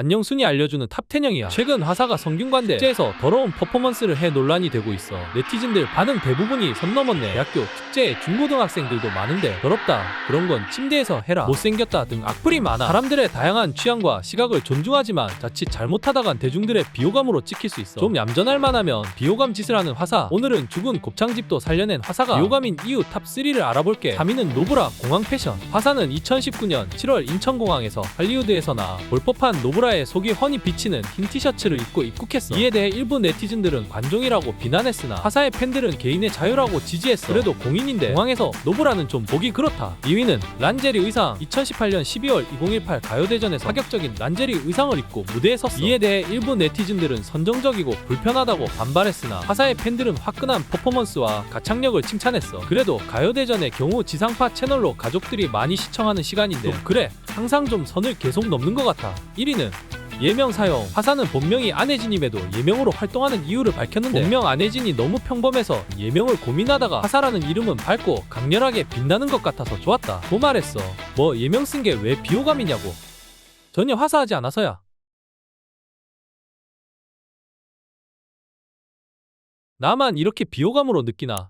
안녕순이 알려주는 탑10형이야. 최근 화사가 성균관대 축제에서 더러운 퍼포먼스를 해 논란이 되고 있어. 네티즌들 반응 대부분이 선 넘었네. 대학교 축제에 중고등학생들도 많은데 더럽다. 그런 건 침대에서 해라. 못생겼다 등 악플이 많아. 사람들의 다양한 취향과 시각을 존중하지만 자칫 잘못하다간 대중들의 비호감으로 찍힐 수 있어. 좀 얌전할 만하면 비호감 짓을 하는 화사. 오늘은 죽은 곱창집도 살려낸 화사가 비호감인 이유 탑3를 알아볼게. 3위는 노브라 공항 패션. 화사는 2019년 7월 인천공항에서 할리우드에서나 볼 법한 노브라 의 속이 훤히 비치는 흰 티셔츠를 입고 입국했어. 이에 대해 일부 네티즌들은 관종이라고 비난했으나 화사의 팬들은 개인의 자유라고 지지했어. 그래도 공인인데 공항에서 노브라는 좀 보기 그렇다. 2위는 란제리 의상. 2018년 12월 2018 가요대전에서 파격적인 란제리 의상을 입고 무대에 섰어. 이에 대해 일부 네티즌들은 선정적이고 불편하다고 반발했으나 화사의 팬들은 화끈한 퍼포먼스와 가창력을 칭찬했어. 그래도 가요대전의 경우 지상파 채널로 가족들이 많이 시청하는 시간인데 좀 그래 항상 좀 선을 계속 넘는 것 같아. 1위는 예명 사용. 화사는 본명이 안혜진임에도 예명으로 활동하는 이유를 밝혔는데 본명 안혜진이 너무 평범해서 예명을 고민하다가 화사라는 이름은 밝고 강렬하게 빛나는 것 같아서 좋았다. 고 말했어. 뭐 예명 쓴 게 왜 비호감이냐고. 전혀 화사하지 않아서야. 나만 이렇게 비호감으로 느끼나